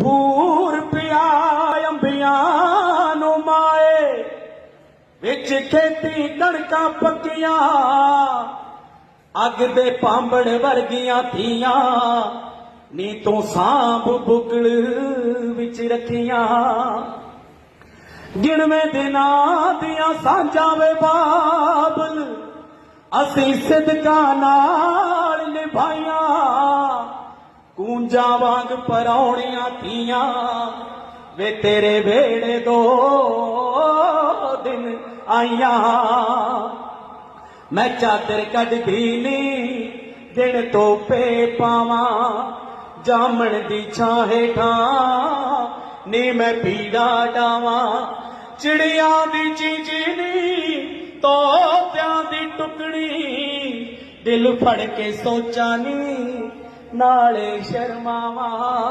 ਭੂਰ ਪਿਆ ਅੰਬੀਆਂ ਨੂੰ ਮਾਏ, ਵਿੱਚ ਖੇਤੀ ਕਣਕਾਂ ਪੱਕੀਆਂ, ਅੱਗ ਦੇ ਪਾਂਬੜ ਵਰਗੀਆਂ ਥੀਆਂ ਨੀ ਤੂੰ ਸਾਂਭ ਬੁਕਲ ਵਿੱਚ ਰੱਖੀਆਂ। ਗਿਣਵੇਂ ਦਿਨਾਂ ਦੀਆਂ ਸਾਂਝਾਂ ਵੇ ਬਾਬਲ, ਅਸੀਂ ਸਿਦਕਾਂ ਨਾਲ ਨਿਭਾਈਆਂ। ਕੂੰਜਾਂ ਵਾਂਗ ਪਰੌਣੀਆਂ ਥੀਆਂ। ਵੇ ਤੇਰੇ ਵੇੜੇ ਦੋ ਦਿਨ ਆਈਆਂ। ਮੈਂ ਚਾਦਰ ਕੱਢਦੀ ਨੀ, ਦਿਨ ਤੋਪੇ ਪਾਵਾਂ। ਜਾਮਣ ਦੀ ਛਾਂ ਹੇਠਾਂ ਨੀ ਮੈਂ ਪੀੜਾ ਡਾਵਾਂ। ਚਿੜੀਆਂ ਦੀ ਚੀਚੀ ਨੀ ਤੋਤਿਆਂ ਦੀ ਟੁਕੜੀ। ਦਿਲ ਫੜ ਕੇ ਸੋਚਾਂ ਨੀ ਨਾਲੇ ਸ਼ਰਮਾਵਾਂ